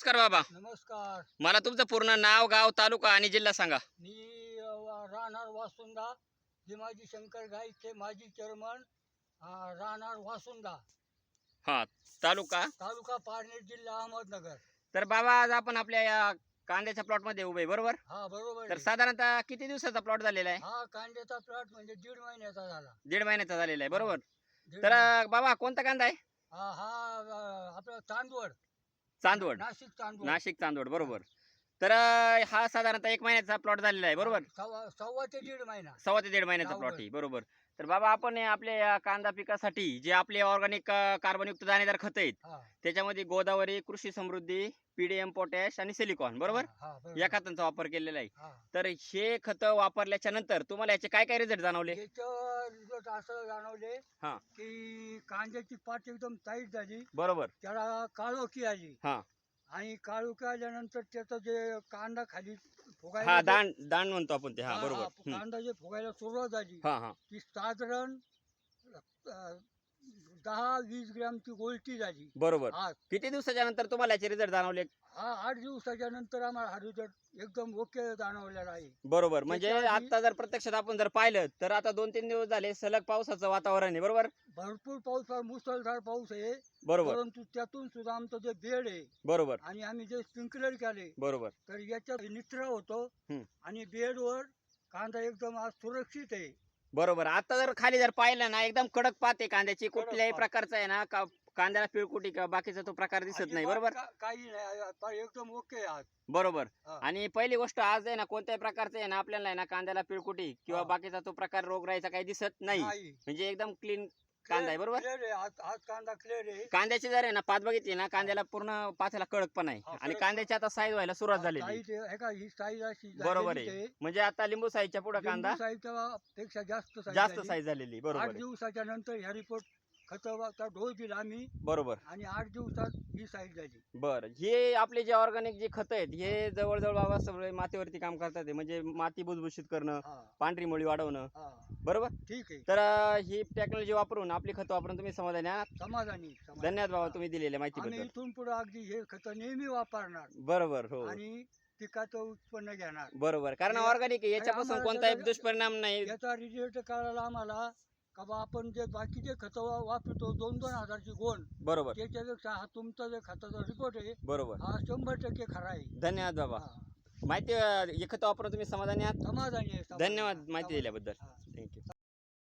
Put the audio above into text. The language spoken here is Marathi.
नमस्कार बाबा. नमस्कार. मला तुमचं पूर्ण नाव गाव तालुका आणि जिल्हा सांगा. मी राहणार वासुंदा. भीमाजी शंकर गाईचे माजी चेअरमन राहणार वासुंदा. हा तालुका? तालुका पारनेर जिल्हा अहमदनगर. तर बाबा आज आपण आपल्या या कांद्याच्या प्लॉटमध्ये उभे आहे, बरोबर? हा बरोबर तर आहे. साधारणतः किती दिवसाचा प्लॉट झालेला आहे? हा कांद्याचा प्लॉट म्हणजे दीड महिन्याचा झाला. दीड महिन्याचा झालेला आहे बरोबर. दीड तर बाबा कोणता कांदा आहे? हा हा अ, आपला चांदवड चांदवड. नाशिक चांदवड. नाशिक चांदवड बरोबर. तर अं, हा साधारणतः एक महिन्याचा प्लॉट झालेला आहे बरोबर? सव्वा सव्वा ते दीड महिना. सव्वा ते दीड महिन्याचा. प्लॉट आहे बरोबर. तर बाबा आपण हे आपल्या या कांदा पिकासाठी जे आपले ऑर्गॅनिक कार्बनयुक्त दाणेदार खत आहेत हा. त्याच्यामध्ये गोदावरी कृषी समृद्धी पीडीएम पोटॅश आणि सिलिकॉन बरोबर? हा, बरोबर. या खतांचा वापर केलेला आहे. हा. तर हे खत वापरल्याच्या नंतर तुम्हाला याचे काय काय रिझल्ट जाणवले असं जाणवले हा. की कांद्याची पात एकदम टाईट झाली बरोबर त्याला काळोखी आली हा. आणि काळोखी आल्यानंतर त्याचं जे कांदा खाली हा फुगायला दाण दाण म्हणतो आपण ते हा, हा हा, बरोबर हम्म. कांदा जे फुगायला सुरुवात झाली हा हा ती साधारण अं, दहा वीस ग्रॅमची गोलटी झाली. बरोबर. आज. किती दिवसाच्या नंतर तुम्हाला याचे रिझल्ट जाणवले? हा आठ दिवसाच्या नंतर आम्हाला हा रिझल्ट एकदम ओके जाणवलेला आहे. बरोबर. म्हणजे त्याच्या आधी- आता जर प्रत्यक्षात आपण जर पाहिलं तर आता दोन तीन दिवस झाले सलग पावसाचं वातावरण आहे बरोबर? भरपूर पाऊस आहे, मुसळधार पाऊस आहे. बरोबर. परंतु त्यातून सुद्धा आमचं जे बेड आहे बरोबर. आणि आम्ही जे स्प्रिंकलर केले बरोबर. तर याच्यात नित्र होतो. हम्म. आणि बेडवर कांदा एकदम आज सुरक्षित आहे. बरोबर. आता जर खाली जर पाहिलं ना एकदम कडक पात आहे कांद्याची कुठल्याही. प्रकारचा आहे ना का कांद्याला पिळकुटी किंवा बाकीचा तो प्रकार दिसत नाही. बरोबर? का- काही नाही. आता एकदम ओके आहे आज. बरोबर. हा. आणि पहिली गोष्ट आज आहे ना कोणत्याही प्रकारचं आहे ना आपल्याला आहे ना कांद्याला पिळकुटी किंवा हा. बाकीचा तो प्रकार रोग राहायचा काही दिसत नाही. नाही. म्हणजे एकदम क्लीन कांदा आहे बरोबर क्लिअर आहे आज आज कांदा क्लिअर आहे कांद्याची जर आहे ना पात बघितली ना कांद्याला पूर्ण पाथ्याला कडकपणा आहे हा, आणि कडक. कांद्याची आता साईज व्हायला सुरुवात झालेली आहे. साईज आहे का ही साईज अशी बरोबर आहे म्हणजे आता लिंबू साईजच्या पुढे कांदा साईजच्या पेक्षा जास्त जास्त झाली. साईज झालेली आठ बरोबर आहे. दिवसाच्या नंतर ह्या रिपोर्ट खताचा डोस दिला आम्ही. बरोबर. आणि आठ दिवसात ही साईज झाली. बर. हे आपले जे ऑर्गॅनिक जे खत आहेत हे जवळजवळ बाबा सगळे मातीवरती काम करतात. म्हणजे माती भुसभुशीत करणं हा. पांढरी मुळी वाढवणं. हा. बरोबर? ठीक आहे. तर अं, ही टेक्नॉलॉजी वापरून आपली खत वापरून तुम्ही समाधानी आहात? समाधानी समाधानी. धन्यवाद बाबा तुम्ही दिलेल्या आम्ही माहितीबद्दल इथून पुढे अगदी हे खत नेहमी वापरणार. बरोबर हो. आणि पिकाचं उत्पन्न घेणार. बरोबर. कारण ऑर्गॅनिक याच्यापासून आम्हाला कोणताही दुष्परिणाम नाही. याचा रिझल्ट कळाला आम्हाला का बा आपण जे बाकीचे खत वापरतो दोन दोन हजारची गोण बरोबर त्याच्यापेक्षा हा तुमचा जे खताचा रिपोर्ट आहे बरोबर हा शंभर टक्के खरा आहे धन्यवाद बाबा हा. माहिती अं, हे खत वापरून तुम्ही समाधानी आहात समाधानी आहे समाधानी. धन्यवाद माहिती समाधानी. दिल्याबद्दल हा.